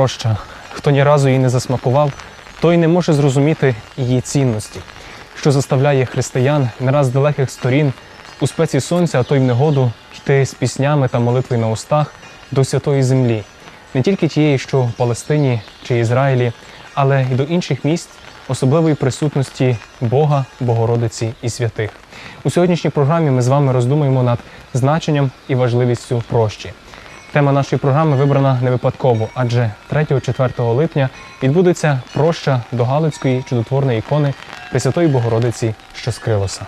Проща. Хто ні разу її не засмакував, той не може зрозуміти її цінності, що заставляє християн не раз далеких сторін у спеці сонця, а то й в негоду йти з піснями та молитвою на устах до святої землі, не тільки тієї, що в Палестині чи Ізраїлі, але й до інших місць особливої присутності Бога, Богородиці і святих. У сьогоднішній програмі ми з вами роздумуємо над значенням і важливістю прощі. Тема нашої програми вибрана не випадково, адже 3-4 липня відбудеться проща до Галицької чудотворної ікони Пресвятої Богородиці, що скрилося.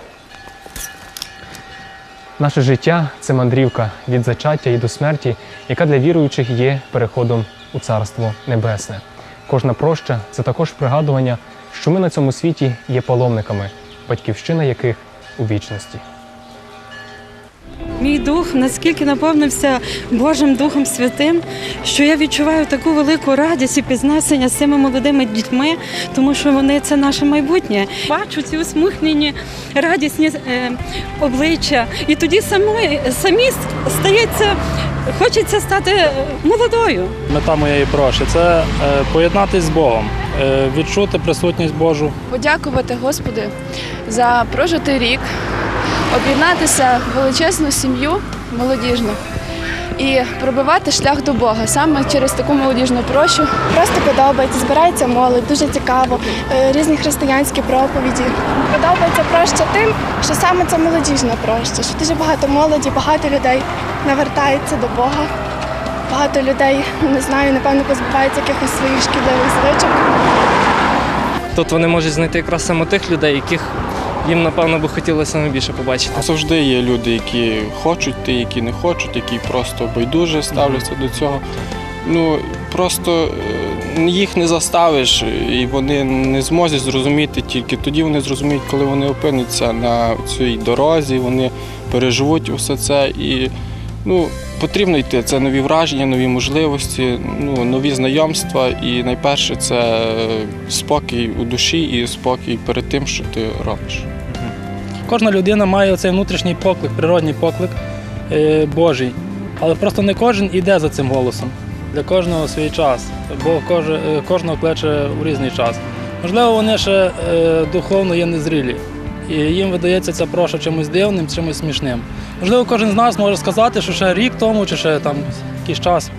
Наше життя це мандрівка від зачаття і до смерті, яка для віруючих є переходом у Царство Небесне. Кожна проща це також пригадування, що ми на цьому світі є паломниками, батьківщина яких у вічності. Мій дух наскільки наповнився Божим Духом Святим, що я відчуваю таку велику радість і пізнесення з цими молодими дітьми, тому що вони це наше майбутнє. Бачу ці усміхнені, радісні е, обличчя, і тоді самої, самі стається, хочеться стати е, молодою. Мета моєї проші це е, поєднатись з Богом, е, відчути присутність Божу. подякувати Господу за прожитий рік, об'єднатися в величезну сім'ю молодіжну і пробивати шлях до Бога саме через таку молодіжну прощу. Просто подобається, збирається молодь, дуже цікаво, е, різні християнські проповіді. Подобається проща тим, що саме це молодіжна проща, що дуже багато молоді, багато людей навертається до Бога. Багато людей, не знаю, напевно, позбуваються якихось своїх шкідливих звичок. Тут вони можуть знайти якраз саме тих людей, яких їм, напевно, би хотілося найбільше побачити. Завжди є люди, які хочуть ти, які не хочуть, які просто байдуже ставляться до цього. Ну просто е, їх не заставиш, і вони не зможуть зрозуміти тільки тоді вони зрозуміють, коли вони опиняться на цій дорозі, вони переживуть усе це і ну, потрібно йти. Це нові враження, нові можливості, ну, нові знайомства. І найперше це е, спокій у душі і спокій перед тим, що ти робиш. Кожна людина має цей внутрішній поклик, природній поклик е, Божий. Але просто не кожен іде за цим голосом. Для кожного свій час, бо е, кожного кличе у різний час. Можливо, вони ще е, духовно є незрілі. І їм видається ця проша чимось дивним, чимось смішним. Можливо, кожен з нас може сказати, що ще рік тому, чи ще там якийсь час.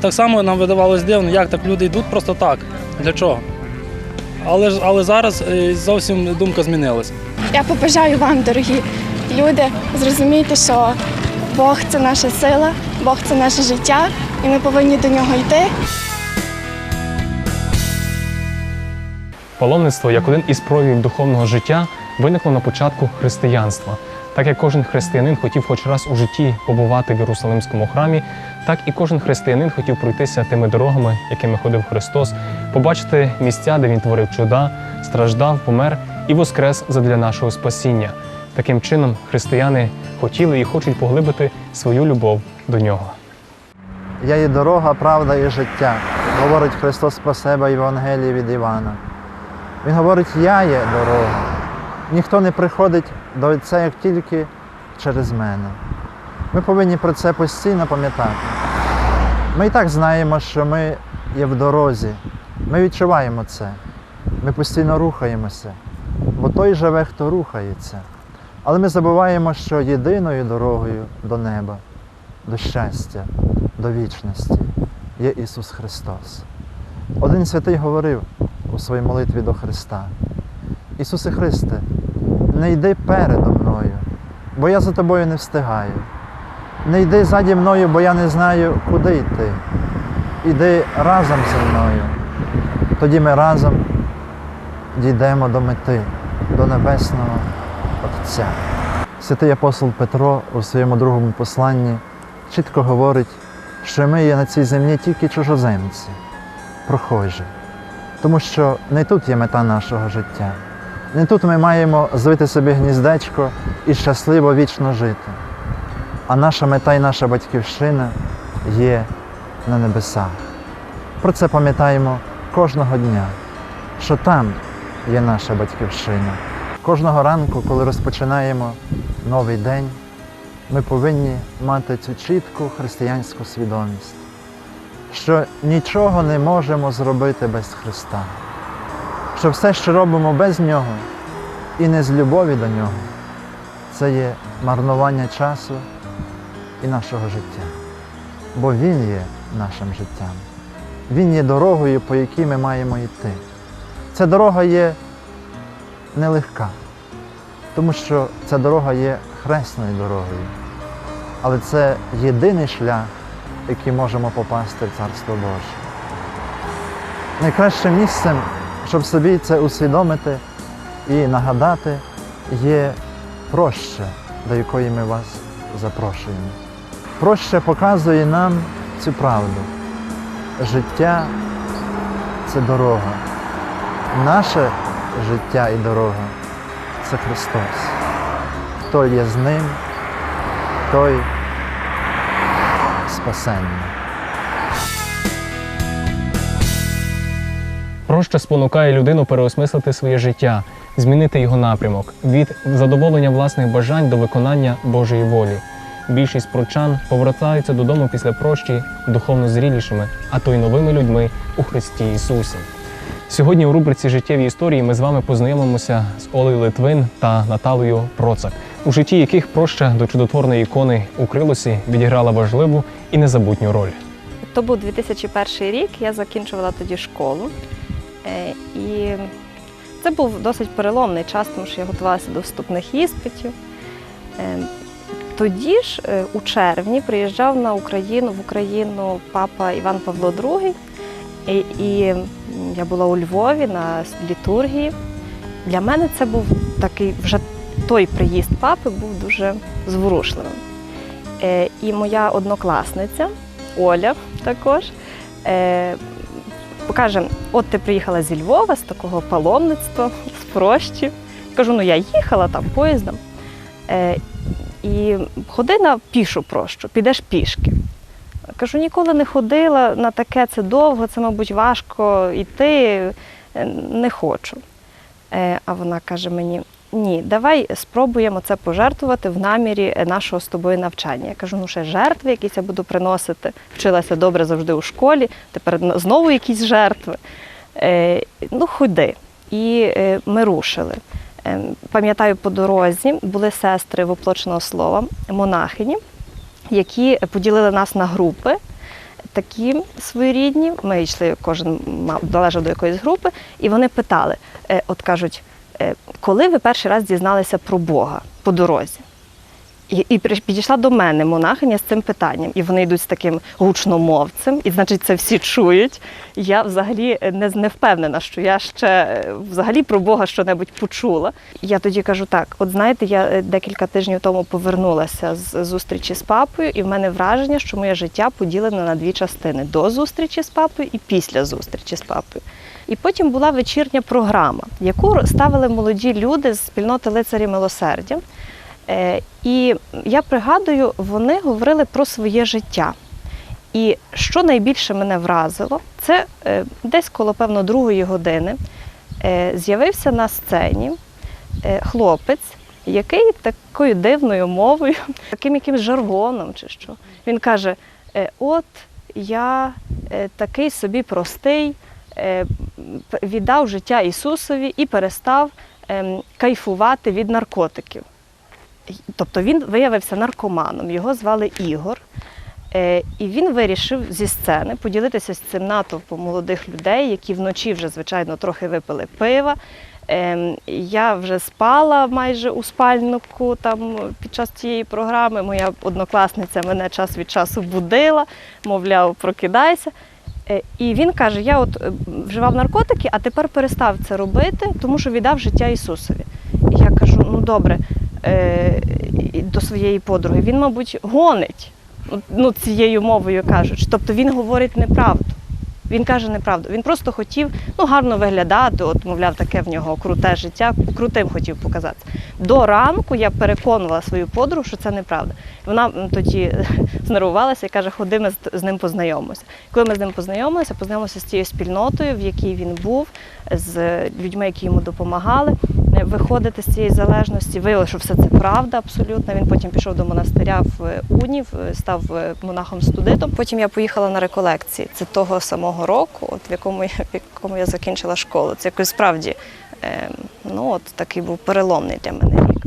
Так само нам видавалось дивно, як так люди йдуть просто так. Для чого? Але, але зараз зовсім думка змінилася. Я побажаю вам, дорогі люди, зрозуміти, що Бог це наша сила, Бог це наше життя, і ми повинні до нього йти. Паломництво як один із проявів духовного життя виникло на початку християнства. Так як кожен християнин хотів хоч раз у житті побувати в Єрусалимському храмі, так і кожен християнин хотів пройтися тими дорогами, якими ходив Христос, побачити місця, де він творив чуда, страждав, помер і воскрес задля нашого спасіння. Таким чином, християни хотіли і хочуть поглибити свою любов до нього. Я є дорога, правда і життя, говорить Христос про себе в Євангелії від Івана. Він говорить, я є дорога. Ніхто не приходить до Отця як тільки через мене. Ми повинні про це постійно пам'ятати. Ми і так знаємо, що ми є в дорозі. Ми відчуваємо це. Ми постійно рухаємося, бо той живе, хто рухається. Але ми забуваємо, що єдиною дорогою до неба, до щастя, до вічності є Ісус Христос. Один святий говорив у своїй молитві до Христа: Ісусе Христе, не йди передо мною, бо я за тобою не встигаю. Не йди заді мною, бо я не знаю, куди йти. Іди разом зі мною. Тоді ми разом дійдемо до мети, до Небесного Отця. Святий апостол Петро у своєму другому посланні чітко говорить, що ми є на цій землі тільки чужоземці, прохожі. Тому що не тут є мета нашого життя. Не тут ми маємо звити собі гніздечко і щасливо вічно жити. А наша мета і наша батьківщина є на небесах. Про це пам'ятаємо кожного дня, що там є наша батьківщина. Кожного ранку, коли розпочинаємо новий день, ми повинні мати цю чітку християнську свідомість. що нічого не можемо зробити без Христа, що все, що робимо без Нього і не з любові до Нього, це є марнування часу і нашого життя. Бо Він є нашим життям. Він є дорогою, по якій ми маємо йти. Ця дорога є нелегка, тому що ця дорога є хресною дорогою. Але це єдиний шлях, який можемо попасти в Царство Боже. Найкращим місцем, щоб собі це усвідомити і нагадати, є проща, до якої ми вас запрошуємо. Проща показує нам цю правду. Життя це дорога. Наше життя і дорога це Христос. Хто є з ним, той спасенний. Проща спонукає людину переосмислити своє життя, змінити його напрямок від задоволення власних бажань до виконання Божої волі. Більшість прочан повертаються додому після прощі духовно зрілішими, а то й новими людьми у Христі Ісусі. Сьогодні у рубриці Життєві історії ми з вами познайомимося з Олею Литвин та Наталею Процак, у житті яких проща до чудотворної ікони у Крилосі відіграла важливу і незабутню роль. То був 2001 рік, я закінчувала тоді школу. Е, І це був досить переломний час, тому що я готувалася до вступних іспитів. Е, Тоді ж, е, у червні, приїжджав на Україну в Україну папа Іван Павло II. І, я була у Львові на літургії. Для мене це був такий вже той приїзд папи був дуже зворушливим. Е, І моя однокласниця Оля також е, покаже: от ти приїхала зі Львова з такого паломництва, з прощі. Кажу, ну я їхала там поїздом. Е, і ходи на пішу прощу, підеш пішки. Кажу, ніколи не ходила на таке, це довго, це, мабуть, важко йти, е, не хочу. Е, А вона каже мені: ні, давай спробуємо це пожертвувати в намірі нашого з тобою навчання. Я кажу, ну ще жертви, якісь я буду приносити. Вчилася добре завжди у школі, тепер знову якісь жертви. Е, Ну, ходи. І ми рушили. Е, Пам'ятаю, по дорозі були сестри воплоченого слова, монахині, які поділили нас на групи. Такі своєрідні, ми йшли, кожен мав належав до якоїсь групи, і вони питали: е, от кажуть, е, коли ви перший раз дізналися про Бога по дорозі? І, і підійшла до мене монахиня з цим питанням, і вони йдуть з таким гучномовцем, і значить це всі чують. Я взагалі не, не впевнена, що я ще е, взагалі про Бога щонебудь почула. Я тоді кажу так: от знаєте, я е, декілька тижнів тому повернулася з зустрічі з папою, і в мене враження, що моє життя поділене на дві частини: до зустрічі з папою і після зустрічі з папою. І потім була вечірня програма, яку ставили молоді люди з спільноти лицарі милосердя. Е, І я пригадую, вони говорили про своє життя. І що найбільше мене вразило, це е, десь коло певно другої години е, з'явився на сцені хлопець, який такою дивною мовою, таким якимсь жаргоном чи що. Він каже: От я такий собі простий, віддав життя Ісусові і перестав ем, кайфувати від наркотиків. Тобто він виявився наркоманом, його звали Ігор. Е, І він вирішив зі сцени поділитися з цим натовпом молодих людей, які вночі вже, звичайно, трохи випили пива. Ем, Я вже спала майже у спальнику там під час цієї програми. Моя однокласниця мене час від часу будила, мовляв, прокидайся. Е, І він каже: я от е, вживав наркотики, а тепер перестав це робити, тому що віддав життя Ісусові. І я кажу: ну добре, е, до своєї подруги. Він, мабуть, гонить ну, цією мовою кажучи. Тобто він говорить неправду. Він каже неправду. Він просто хотів ну, гарно виглядати, от, мовляв, таке в нього круте життя, крутим хотів показати. до ранку я переконувала свою подругу, що це неправда. Вона тоді знервувалася і каже, ходи, ми з- ним познайомимося. Коли ми з ним познайомилися, познайомилися з тією спільнотою, в якій він був, з людьми, які йому допомагали е, виходити з цієї залежності. Виявилося, що все це правда абсолютно. Він потім пішов до монастиря в Унів, е, став е, монахом-студитом. Потім я поїхала на реколекції. Це того самого року, от в якому я, в якому я закінчила школу. Це якось справді е, ну, от такий був переломний для мене рік.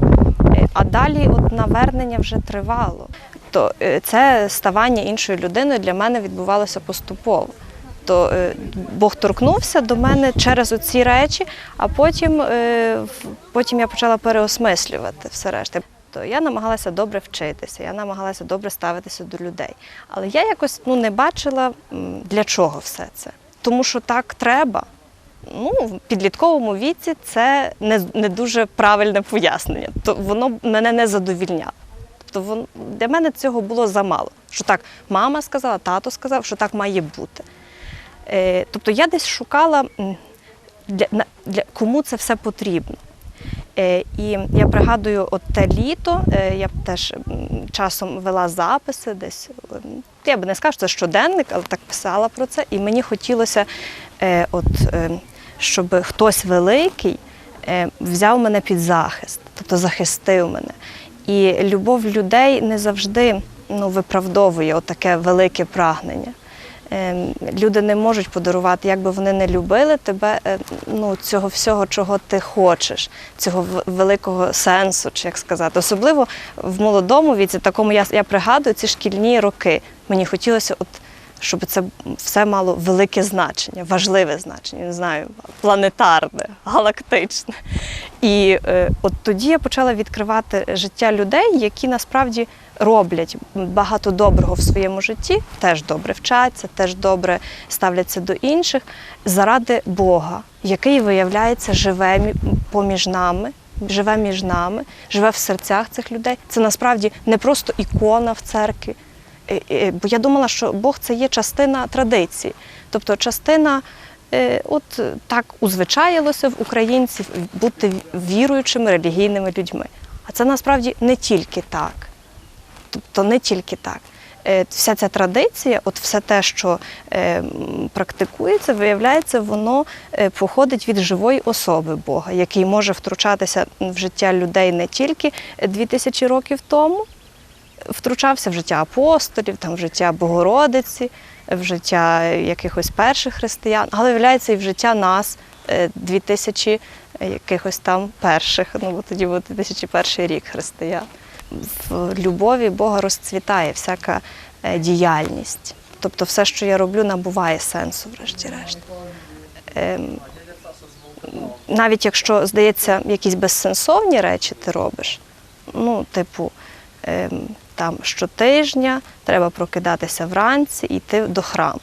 Е, А далі от навернення вже тривало. То е, це ставання іншою людиною для мене відбувалося поступово. То е, Бог торкнувся до мене через оці речі, а потім, потім я почала переосмислювати все решта. То я намагалася добре вчитися, я намагалася добре ставитися до людей. Але я якось ну, не бачила, для чого все це. Тому що так треба. Ну, в підлітковому віці це не, не дуже правильне пояснення. То воно мене не задовільняло. Тобто вон, для мене цього було замало. Що так мама сказала, тато сказав, що так має бути. Е, тобто я десь шукала, для, для, кому це все потрібно. Е, і я пригадую, от те літо е, я теж часом вела записи десь. Я би не сказала, що це щоденник, але так писала про це. І мені хотілося, е, от, щоб хтось великий взяв мене під захист, тобто захистив мене. І любов людей не завжди ну, виправдовує таке велике прагнення. Ем, Люди не можуть подарувати, як би вони не любили тебе, е, ну, цього всього, чого ти хочеш, цього великого сенсу, чи як сказати. Особливо в молодому віці, такому я, я пригадую ці шкільні роки. Мені хотілося, от, щоб це все мало велике значення, важливе значення, не знаю, планетарне, галактичне. І е, от тоді я почала відкривати життя людей, які насправді роблять багато доброго в своєму житті, теж добре вчаться, теж добре ставляться до інших заради Бога, який виявляється живе мі- поміж нами. Живе між нами, живе в серцях цих людей. Це насправді не просто ікона в церкві. Е, е, Бо я думала, що Бог це є частина традиції, тобто частина Е, От так узвичаїлося в українців бути віруючими релігійними людьми. А це насправді не тільки так. Тобто не тільки так. Е, Вся ця традиція, от все те, що е, практикується, виявляється, воно е, походить від живої особи Бога, який може втручатися в життя людей не тільки дві тисячі років тому, втручався в життя апостолів, там, в життя Богородиці, в життя якихось перших християн, але виявляється і в життя нас е, дві тисячі якихось там перших, ну бо тоді був 2001 рік християн. В любові Бога розцвітає всяка е, діяльність. Тобто все, що я роблю, набуває сенсу, врешті-решт. Ем, навіть якщо, здається, якісь безсенсовні речі ти робиш, ну, типу, ем, там щотижня треба прокидатися вранці і йти до храму.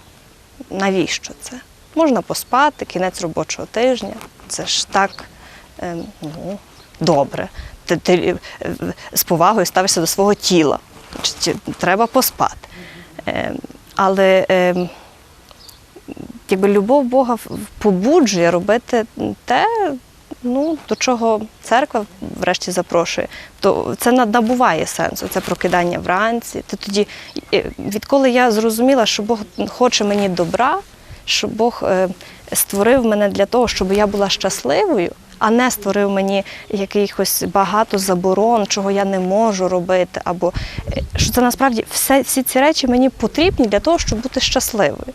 Навіщо це? Можна поспати, кінець робочого тижня. Це ж так ем, ну, добре. Ти, ти е, з повагою ставишся до свого тіла. Треба поспати. Ем, але ем, якби любов Бога побуджує робити те, ну, до чого церква врешті запрошує, то це на- набуває сенсу, це прокидання вранці. Ти тоді, е, відколи я зрозуміла, що Бог хоче мені добра, що Бог е, створив мене для того, щоб я була щасливою, а не створив мені якихось багато заборон, чого я не можу робити, або е, що це насправді все, всі ці речі мені потрібні для того, щоб бути щасливою.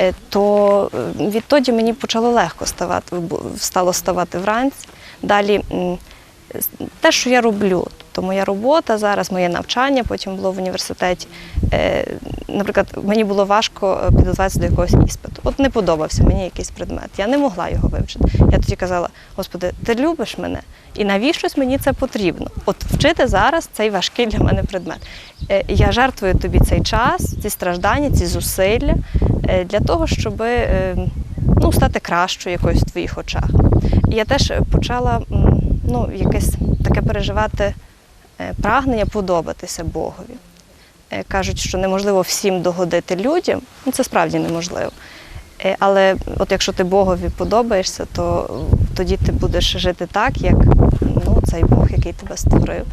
Е, то е, відтоді мені почало легко ставати, стало ставати вранці. Далі те, що я роблю, тобто моя робота зараз, моє навчання потім було в університеті. Е, Наприклад, мені було важко е, підготуватися до якогось іспиту. От не подобався мені якийсь предмет. Я не могла його вивчити. Я тоді казала: Господи, ти любиш мене, і навіщось мені це потрібно? От вчити зараз цей важкий для мене предмет. Е, Я жертвую тобі цей час, ці страждання, ці зусилля для того, щоб ну, стати кращою якоюсь в твоїх очах. Я теж почала ну, якесь таке переживати прагнення подобатися Богові. Е, Кажуть, що неможливо всім догодити людям, ну це справді неможливо. Е, Але от якщо ти Богові подобаєшся, то тоді ти будеш жити так, як ну, цей Бог, який тебе створив,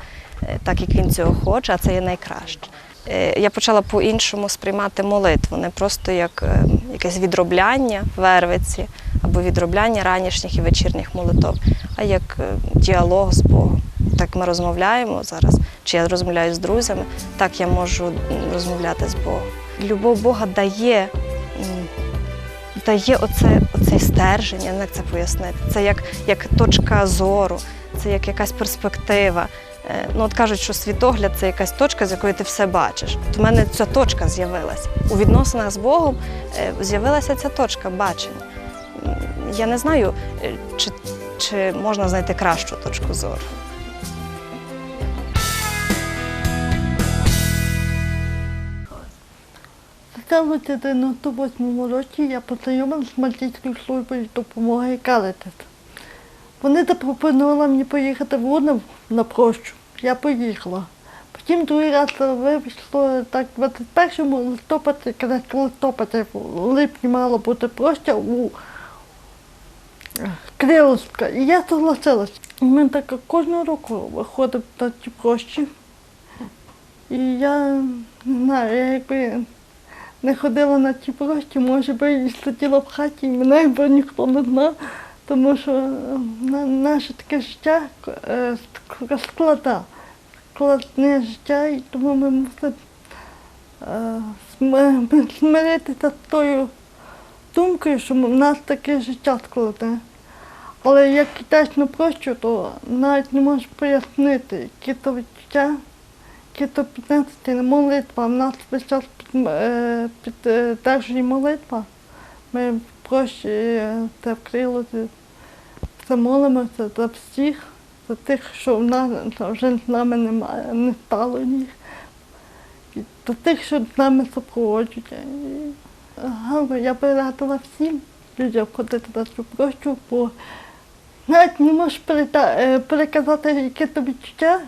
е, так як він цього хоче, а це є найкраще. Е, Я почала по-іншому сприймати молитву, не просто як е, якесь відробляння вервиці або відробляння ранішніх і вечірніх молитов, а як е, діалог з Богом. Так ми розмовляємо зараз, чи я розмовляю з друзями, так я можу розмовляти з Богом. Любов Бога дає, дає оце, оцей стержень, як це пояснити. Це як, як точка зору, це як якась перспектива. Е, Ну, от кажуть, що світогляд це якась точка, з якої ти все бачиш. От у мене ця точка з'явилася. У відносинах з Богом е, з'явилася ця точка бачення. Я не знаю, е, чи, чи можна знайти кращу точку зору. У 98 році я познайомилася з Мальтійською службою допомоги Каритас. Вони запропонували мені поїхати в Лунев на прощу. Я поїхала. Потім другий раз вийшло так 21 листопада, якраз листопада в липні мала бути проща у Криловська. І я согласилась. Ми так кожного року виходимо на ці прощі. І я не знаю, якби не ходила на ті прощі, може би і сиділа в хаті, і мене б ніхто не знав, тому що е, наше таке життя е, склада, складне життя, і тому ми мусимо е, смиритися з тою думкою, що в нас таке життя складне. Але як йдеш на прощу, то навіть не можеш пояснити, які то відчуття, які то піднесення молитва. У нас весь час піддержує молитва. Ми прощі е, це вкрило, це молимося за всіх, за тих, що в нас вже з нами немає, не стало їх. І за тих, що з нами супроводжують. Гарно, я би радила всім людям ходити на цю прощу, бо навіть не можеш е, переказати, яке тобі відчуття,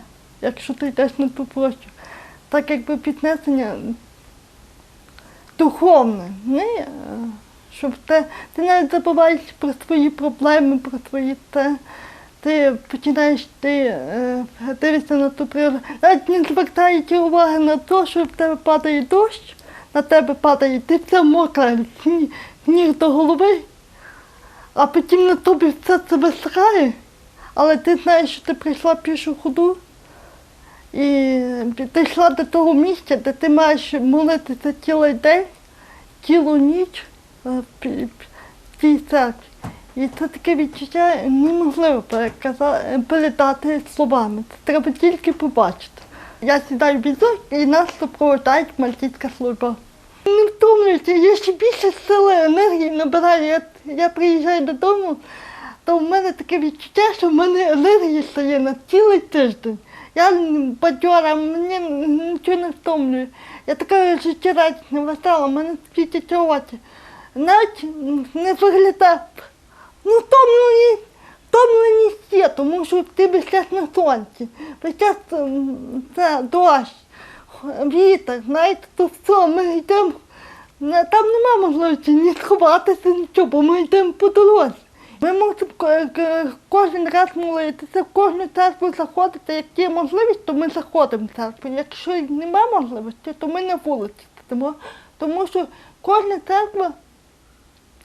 якщо ти йдеш на ту прощу. Так якби піднесення духовне, не е, щоб те, ти навіть забуваєш про свої проблеми, про свої те. Ти починаєш ти е, дивишся на ту природу, навіть не звертаючи уваги на те, що в тебе падає дощ, на тебе падає, ти вся мокра, сніг, до голови, а потім на тобі все це висихає, але ти знаєш, що ти прийшла пішу ходу, і ти йшла до того місця, де ти маєш молитися цілий день, цілу ніч в цій церкві. І це таке відчуття неможливо передати словами. Це треба тільки побачити. Я сідаю в візок і нас супроводжають мальтійська служба. Не втомлююся, я ще більше сили, енергії набираю. Я, я приїжджаю додому, то в мене таке відчуття, що в мене енергії стає на цілий тиждень. Я бадьора, мені нічого не втомлює. Я така життєрадісна, в мене світяться очі. Навіть не виглядає. Ну, втомлені, втомленість є, тому що ти весь час на сонці, весь час це дощ, вітер, знаєте, то все, ми йдемо. Там нема можливості ні сховатися, нічого, бо ми йдемо по дорозі. Ми ко- кожен раз молитися, кожну церкву заходити. Як є можливість, то ми заходимо в церкву. Якщо немає можливості, то ми на вулиці сидимо. Тому що кожна церква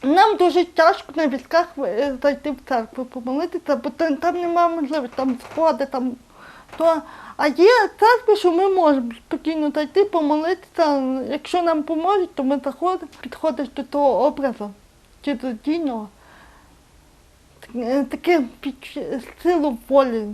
нам дуже тяжко на візках е, зайти в церкву помолитися, бо там немає можливості, там сходи, там то. А є церкви, що ми можемо спокійно зайти, помолитися. Якщо нам поможуть, то ми заходимо, підходиш до того образу чи до дійного. Таке під силу волі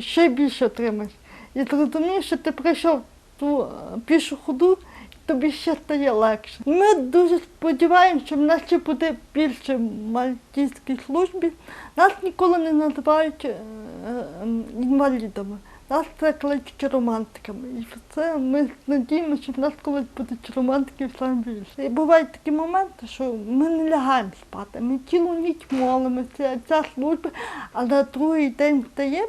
ще більше отримаєш. І зрозумієш, що ти пройшов ту е, пішу ходу, тобі ще стає легше. Ми дуже сподіваємося, що в нас ще буде більше в мальтійській службі. Нас ніколи не називають е, е, інвалідами. Нас це кличуть романтиками. І це ми надіємося, що в нас колись будуть романтики саме більше. І бувають такі моменти, що ми не лягаємо спати. Ми цілу ніч молимося, ця служба, а на другий день встаємо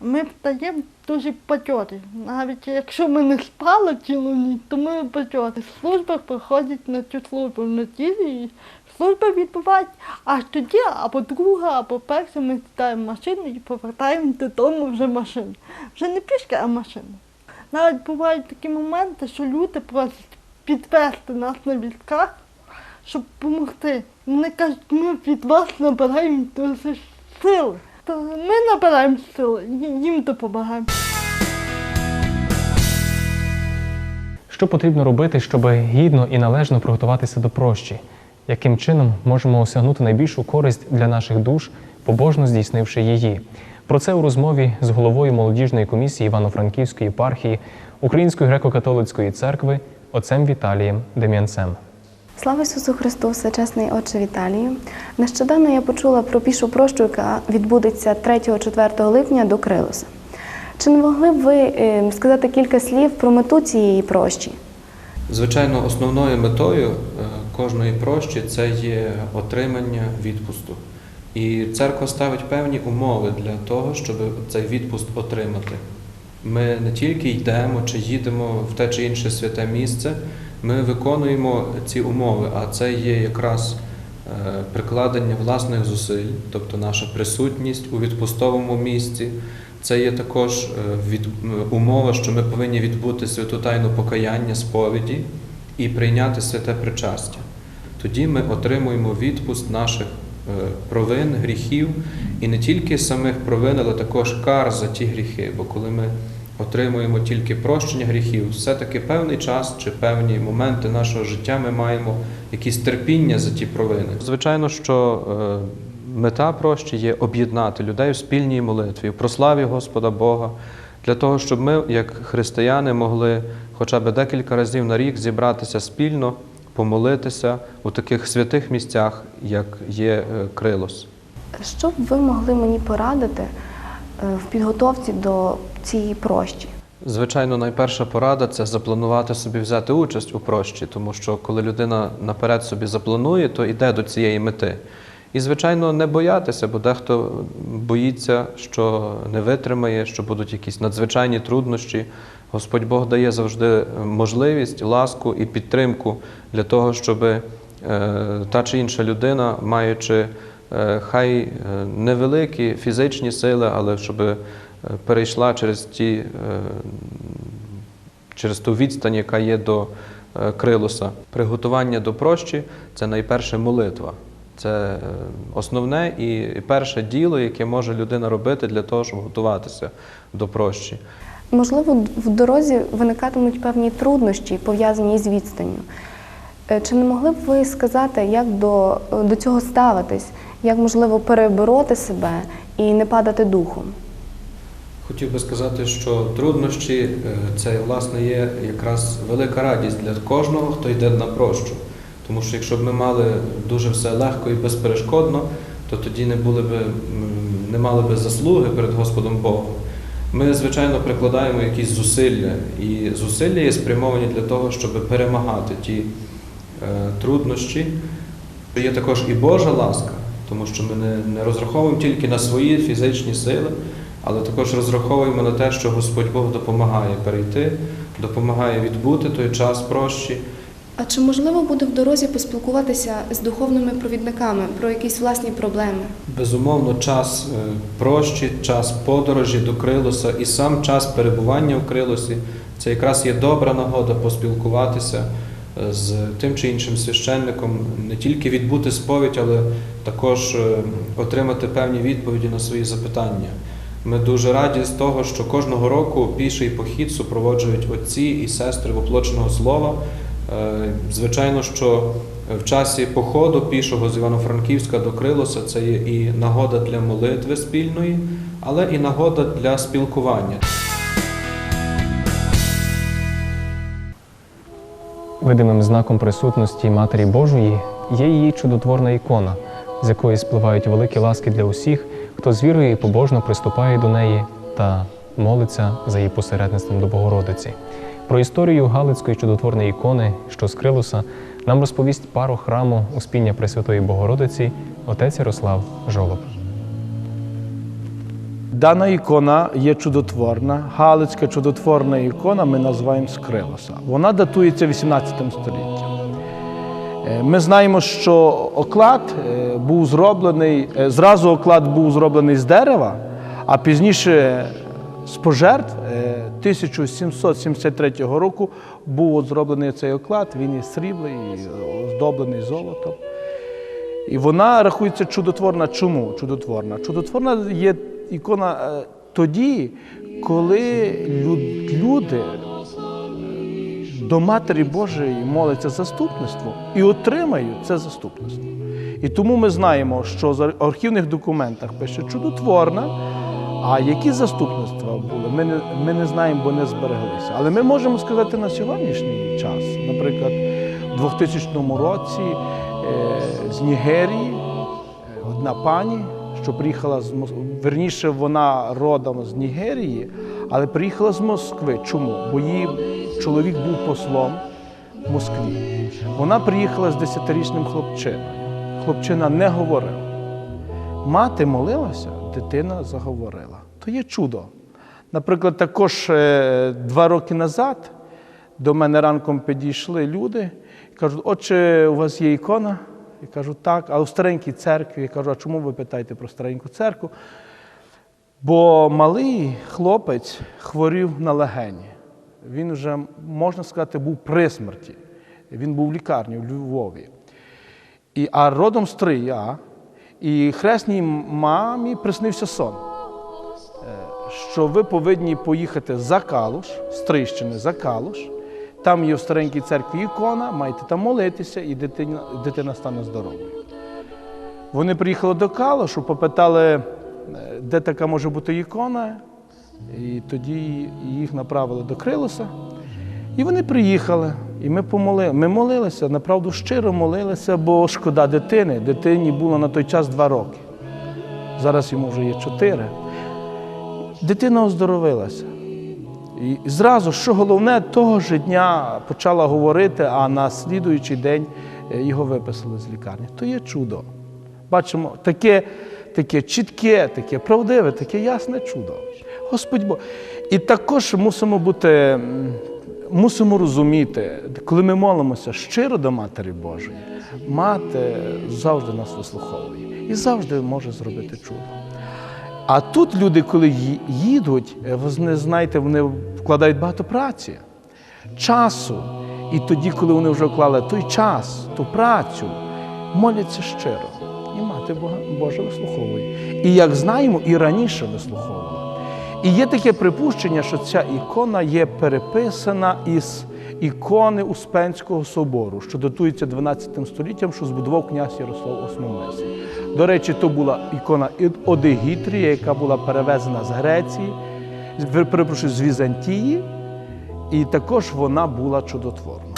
ми встаємо дуже бадьорі. Навіть якщо ми не спали цілу ніч, то ми бадьорі. Служба проходить на цю службу в неділі. Служба відбувається, аж тоді або друга, або перша ми сідаємо машину і повертаємося додому вже машину. Вже не пішки, а машину. Навіть бувають такі моменти, що люди просять підвезти нас на візках, щоб допомогти. Вони кажуть, ми від вас набираємо дуже сили. То ми набираємо сили, їм допомагаємо. Що потрібно робити, щоб гідно і належно приготуватися до прощі? Яким чином можемо осягнути найбільшу користь для наших душ, побожно здійснивши її? Про це у розмові з головою молодіжної комісії Івано-Франківської єпархії Української греко-католицької церкви отцем Віталієм Дем'янцем. Слава Ісусу Христу, всечесний Отче Віталію. Нещодавно я почула про пішу прощу, яка відбудеться 3-4 липня до Крилоса. Чи не могли б ви е, сказати кілька слів про мету цієї прощі? Звичайно, основною метою е, кожної прощі це є отримання відпусту. І церква ставить певні умови для того, щоб цей відпуст отримати. Ми не тільки йдемо чи їдемо в те чи інше святе місце, ми виконуємо ці умови, а це є якраз е, прикладення власних зусиль, тобто наша присутність у відпустовому місці. Це є також е, від, умова, що ми повинні відбути святу тайну покаяння, сповіді і прийняти святе причастя. Тоді ми отримуємо відпуст наших е, провин, гріхів, і не тільки самих провин, але також кар за ті гріхи. Бо коли ми отримуємо тільки прощення гріхів, все-таки певний час чи певні моменти нашого життя ми маємо якісь терпіння за ті провини. Звичайно, що е, мета прощі є об'єднати людей в спільній молитві, в прославі Господа Бога, для того, щоб ми, як християни, могли хоча б декілька разів на рік зібратися спільно, помолитися у таких святих місцях, як є е, Крилос. Що б ви могли мені порадити е, в підготовці до цієї прощі? Звичайно, найперша порада це запланувати собі взяти участь у прощі, тому що коли людина наперед собі запланує, то йде до цієї мети. І, звичайно, не боятися, бо дехто боїться, що не витримає, що будуть якісь надзвичайні труднощі. Господь Бог дає завжди можливість, ласку і підтримку для того, щоб е, та чи інша людина, маючи е, хай е, невеликі фізичні сили, але щоб е, перейшла через ті, е, через ту відстань, яка є до е, крилоса. Приготування до прощі це найперше молитва. Це е, основне і перше діло, яке може людина робити для того, щоб готуватися до прощі. Можливо, в дорозі виникатимуть певні труднощі, пов'язані з відстанню. Е, Чи не могли б ви сказати, як до, до цього ставитись, як можливо перебороти себе і не падати духом? Хотів би сказати, що труднощі е, це власне є якраз велика радість для кожного, хто йде на прощу. Тому що якщо б ми мали дуже все легко і безперешкодно, то тоді не були б, не мали б заслуги перед Господом Богом. Ми, звичайно, прикладаємо якісь зусилля, і зусилля є спрямовані для того, щоб перемагати ті е, труднощі. Є також і Божа ласка, тому що ми не, не розраховуємо тільки на свої фізичні сили, але також розраховуємо на те, що Господь Бог допомагає перейти, допомагає відбути той час прощі. А чи можливо буде в дорозі поспілкуватися з духовними провідниками про якісь власні проблеми? Безумовно, час е, прощі, час подорожі до Крилоса і сам час перебування в Крилосі це якраз є добра нагода поспілкуватися е, з тим чи іншим священником, не тільки відбути сповідь, але також е, отримати певні відповіді на свої запитання. Ми дуже раді з того, що кожного року піший похід супроводжують отці і сестри воплоченого слова. Е, Звичайно, що в часі походу пішого з Івано-Франківська до Крилоса це є і нагода для молитви спільної, але і нагода для спілкування. Видимим знаком присутності Матері Божої є її чудотворна ікона, з якої спливають великі ласки для усіх, хто з вірою і побожно приступає до неї та молиться за її посередництвом до Богородиці. Про історію Галицької чудотворної ікони, що з Крилуса, нам розповість пару храму Успіння Пресвятої Богородиці отець Ярослав Жолоб. Дана ікона є чудотворна, Галицька чудотворна ікона ми називаємо Скрилоса. Вона датується 18 століттям. Е, Ми знаємо, що оклад е, був зроблений, е, зразу оклад був зроблений з дерева, а пізніше з пожертв 1773 року був зроблений цей оклад, він із срібла і оздоблений золотом. І вона рахується чудотворна. Чому чудотворна? Чудотворна є ікона е, тоді, коли люди до Матері Божої моляться заступництво і отримають це заступництво. І тому ми знаємо, що в архівних документах пише чудотворна, а які заступництва були, ми не, ми не знаємо, бо не збереглися. Але ми можемо сказати на сьогоднішній час, наприклад, у 2000 році е, з Нігерії е, одна пані, що приїхала з Мос... верніше, вона родом з Нігерії, але приїхала з Москви. Чому? Бо її чоловік був послом в Москві. Вона приїхала з 10-річним хлопчиною. Хлопчина не говорив. Мати молилася, дитина заговорила. То є чудо. Наприклад, також е, два роки назад до мене ранком підійшли люди і кажуть, отче, у вас є ікона? Я кажу, так, а у старенькій церкві. Я кажу, а чому ви питаєте про стареньку церкву? Бо малий хлопець хворів на легені. Він вже, можна сказати, був при смерті. Він був в лікарні в Львові. І, а родом з Трия, і хресній мамі приснився сон, е, що ви повинні поїхати за Калуш, з за Калуш. Там є в старенькій церкві ікона, маєте там молитися, і дитина, дитина стане здоровою. Вони приїхали до Калушу, попитали, е, де така може бути ікона, і тоді їх направили до Крилоса. І вони приїхали, і ми помоли... ми молилися, направду щиро молилися, бо шкода дитини. Дитині було на той час два роки. Зараз йому вже є чотири. Дитина оздоровилася. І зразу, що головне, того ж дня почала говорити, а на слідуючий день е, його виписали з лікарні. То є чудо. Бачимо, таке, таке чітке, таке правдиве, таке ясне чудо. Господь Бог. І також мусимо бути, мусимо розуміти, коли ми молимося щиро до Матері Божої, мати завжди нас вислуховує і завжди може зробити чудо. А тут люди, коли їдуть, е, вони, знаєте, вони вкладають багато праці, часу. І тоді, коли вони вже вклали той час, ту працю, моляться щиро. І мати Бога Божа вислуховує. І як знаємо, і раніше вислуховувала. І є таке припущення, що ця ікона є переписана із ікони Успенського собору, що датується 12 століттям, що збудував князь Ярослав Основмисл. До речі, то була ікона Одегітрія, яка була перевезена з Греції, перепрошую, з Візантії, і також вона була чудотворна.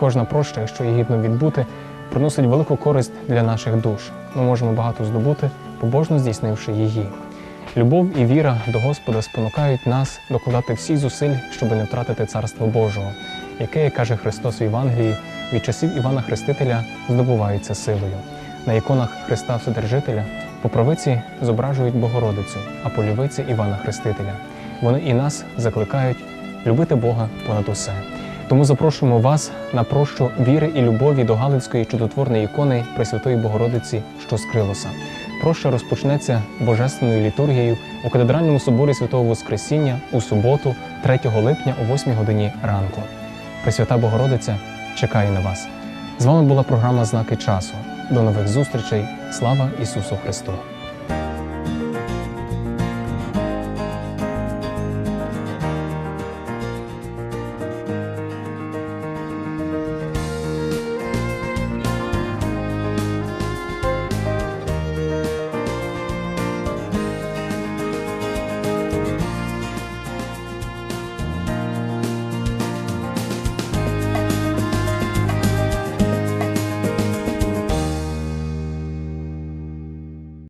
Кожна проща, якщо її гідно відбути, приносить велику користь для наших душ. Ми можемо багато здобути, побожно здійснивши її. Любов і віра до Господа спонукають нас докладати всі зусиль, щоб не втратити Царство Божого, яке, як каже Христос в Євангелії, від часів Івана Хрестителя здобувається силою. На іконах Христа Вседержителя по правиці зображують Богородицю, а по лівиці Івана Хрестителя. Вони і нас закликають любити Бога понад усе. Тому запрошуємо вас на прощу віри і любові до Галицької чудотворної ікони Пресвятої Богородиці, що з Крилоса. Проща розпочнеться божественною літургією у катедральному соборі Святого Воскресіння у суботу, 3 липня о 8 годині ранку. Пресвята Богородиця чекає на вас. З вами була програма Знаки часу. До нових зустрічей. Слава Ісусу Христу!